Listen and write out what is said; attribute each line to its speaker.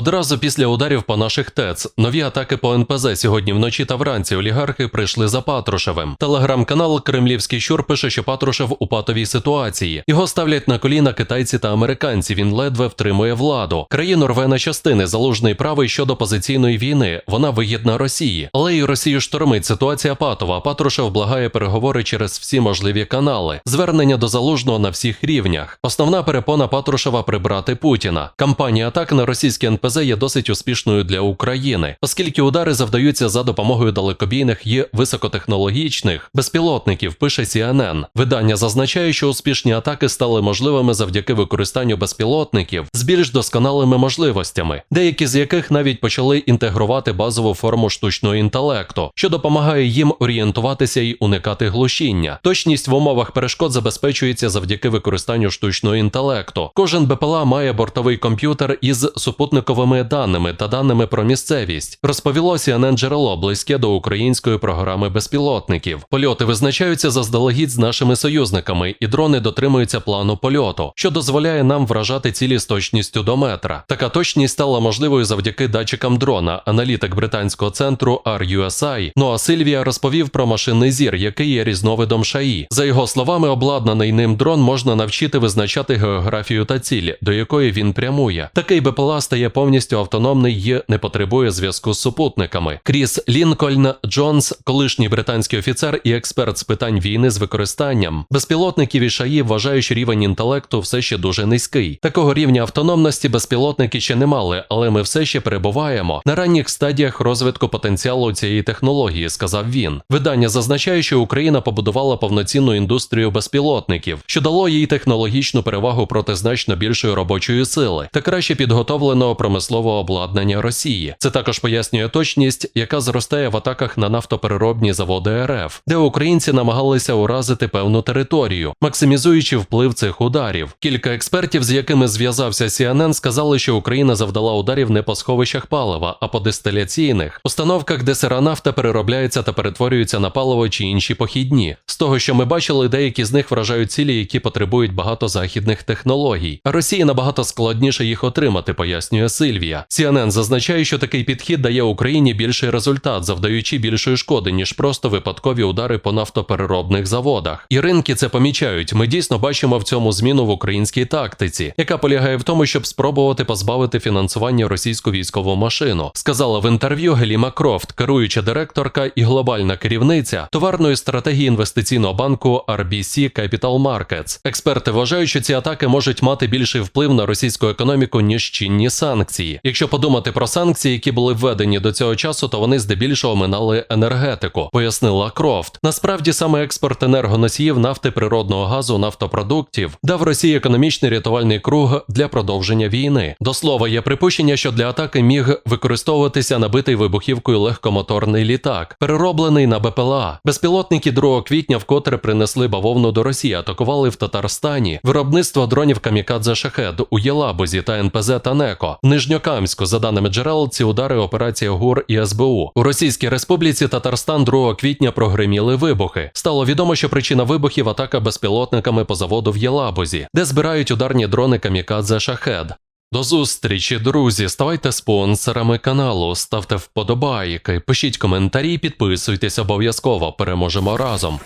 Speaker 1: Одразу після ударів по наших ТЕЦ нові атаки по НПЗ сьогодні вночі та вранці олігархи прийшли за Патрушевим. Телеграм-канал Кремлівський щур пише, що Патрушев у патовій ситуації. Його ставлять на коліна китайці та американці. Він ледве втримує владу. Країну рве на частини залужний правий щодо позиційної війни. Вона вигідна Росії, але і Росію штормить ситуація патова. Патрушев благає переговори через всі можливі канали. Звернення до залужного на всіх рівнях. Основна перепона Патрушева прибрати Путіна. Кампанія атак на російські НПЗ є досить успішною для України, оскільки удари завдаються за допомогою далекобійних і високотехнологічних безпілотників. Пише CNN. Видання зазначає, що успішні атаки стали можливими завдяки використанню безпілотників з більш досконалими можливостями, деякі з яких навіть почали інтегрувати базову форму штучного інтелекту, що допомагає їм орієнтуватися і уникати глушіння. Точність в умовах перешкод забезпечується завдяки використанню штучного інтелекту. Кожен БПЛА має бортовий комп'ютер із супутниковими даними та даними про місцевість. Розповіло CNN джерело близьке до української програми безпілотників. Польоти визначаються заздалегідь з нашими союзниками, і дрони дотримуються плану польоту, що дозволяє нам вражати цілі з точністю до метра. Така точність стала можливою завдяки датчикам дрона. Аналітик британського центру RUSI Ноа Сильвія розповів про машинний зір, який є різновидом ШАІ. За його словами, обладнаний ним дрон можна навчити визначати географію та ціль, до якої він прямує. Такий БПЛА стає повністю автономний і не потребує зв'язку з супутниками. Кріс Лінкольн Джонс, колишній британський офіцер і експерт з питань війни з використанням безпілотників і ШАІ вважає, що рівень інтелекту все ще дуже низький. Такого рівня автономності безпілотники ще не мали, але ми все ще перебуваємо на ранніх стадіях розвитку потенціалу цієї технології, сказав він. Видання зазначає, що Україна побудувала повноцінну індустрію безпілотників, що дало їй технологічну перевагу проти значно більшої робочої сили та краще підготовленого промислового обладнання Росії. Це також пояснює точність, яка зростає в атаках на нафтопереробні заводи РФ, де українці намагалися уразити певну територію, максимізуючи вплив цих ударів. Кілька експертів, з якими зв'язався CNN, сказали, що Україна завдала ударів не по сховищах палива, а по дистиляційних установках, де сира нафта переробляється та перетворюється на паливо чи інші похідні. З того, що ми бачили, деякі з них вражають цілі, які потребують багато західних технологій. А Росії набагато складніше їх отримати, пояснює Сильвія. CNN зазначає, що такий підхід дає Україні більший результат, завдаючи більшої шкоди, ніж просто випадкові удари по нафтопереробних заводах. І ринки це помічають. Ми дійсно бачимо в цьому зміну в українській тактиці, яка полягає в тому, щоб спробувати позбавити фінансування російську військову машину, сказала в інтерв'ю Геліма Крофт, керуюча директорка і глобальна керівниця товарної стратегії інвестиційного банку RBC Capital Markets. Експерти вважають, що ці атаки можуть мати більший вплив на російську економіку ніж чинні санкції. Якщо подумати про санкції, які були введені до цього часу, то вони здебільшого минали енергетику, пояснила Крофт. Насправді саме експорт енергоносіїв нафти природного газу, нафтопродуктів дав Росії економічний рятувальний круг для продовження війни. До слова, є припущення, що для атаки міг використовуватися набитий вибухівкою легкомоторний літак, перероблений на БПЛА. Безпілотники 2 квітня вкотре принесли бавовну до Росії, атакували в Татарстані виробництво дронів Камікадзе Шахед у Єлабузі та НПЗ Танеко. Нижньокамську, за даними джерел, ці удари операція ГУР і СБУ. У Російській Республіці Татарстан 2 квітня прогреміли вибухи. Стало відомо, що причина вибухів атака безпілотниками по заводу в Єлабузі, де збирають ударні дрони Камікадзе Шахед. До зустрічі, друзі! Ставайте спонсорами каналу, ставте вподобайки, пишіть коментарі, підписуйтесь обов'язково. Переможемо разом.